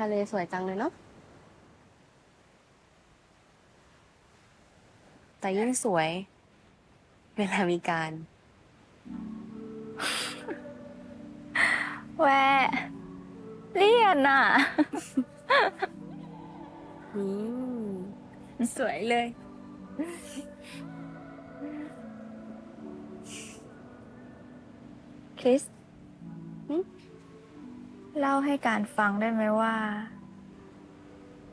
ทะเลสวยจังเลยเนาะ แต่ยิ่งสวย เวลามีการแหวะเลี่ยนอะ อืมสวยเลย คริสหึ เล่าให้การฟังได้ไหมว่า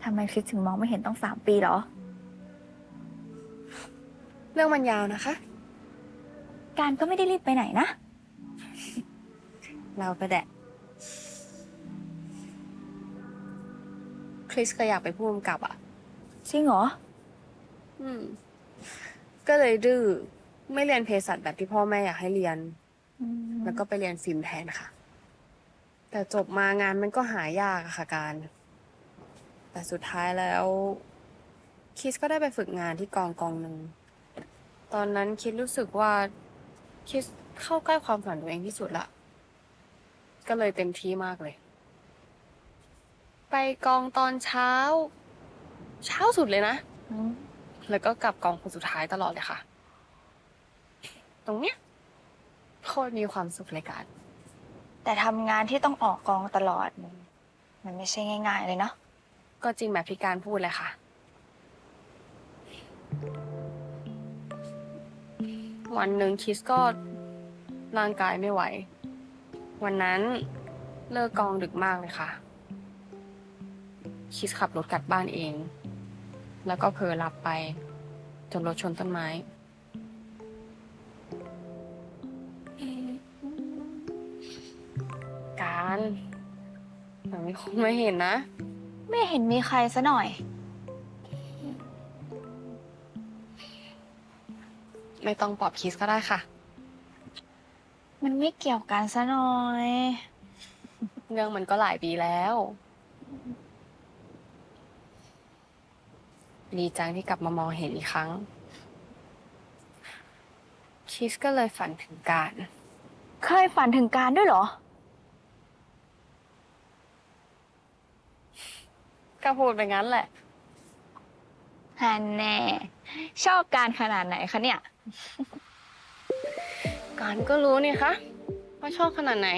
ทำไมคริสถึงมองไม่เห็นต้องสามปีเหรอ เรื่องมันยาวนะคะ การก็ไม่ได้รีบไปไหนนะ เราก็แดะคริสก็อยากไปพูดกำกับอะ จริงเหรอ อืม ก็เลยดื้อไม่เรียนเภสัชแบบที่พ่อแม่อยากให้เรียน แล้วก็ไปเรียนฟิล์มแทนค่ะ แต่จบมางานมันก็หายากอะค่ะการ แต่สุดท้ายแล้ว คิสก็ได้ไปฝึกงานที่กองกองหนึ่ง ตอนนั้นคิดรู้สึกว่า คิดเข้าใกล้ความฝันตัวเองที่สุดละ ก็เลยเต็มที่มากเลย ไปกองตอนเช้า เช้าสุดเลยนะ แล้วก็กลับกองคนสุดท้ายตลอดเลยค่ะ ตรงเนี้ยโคตรมีความสุขเลยการ แต่ทำงานที่ต้องออกกองตลอด มันไม่ใช่ง่าย ๆ เลยเนาะ ก็จริงแบบที่การพูดเลยค่ะ วันหนึ่งคิสก็ร่างกายไม่ไหว วันนั้นเลิกกองดึกมากเลยค่ะ คิสขับรถกลับบ้านเอง แล้วก็เผลอหลับไป จนรถชนต้นไม้ การแต่มีคนมาเห็นนะ ไม่เห็นมีใครซะหน่อย ไม่ต้องปลอบคิสก็ได้ค่ะ มันไม่เกี่ยวกันซะหน่อย เรื่องมันก็หลายปีแล้ว ดีจังที่กลับมามองเห็นอีกครั้ง คิสก็เลยฝันถึงการ เคยฝันถึงการด้วยเหรอ ก็พูดไปงั้นแหละ ฮันแน่ ชอบการขนาดไหนคะเนี่ย การก็รู้นี่คะว่าชอบขนาดไหน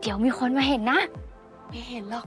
เดี๋ยวมีคนมาเห็นนะ ไม่เห็นหรอก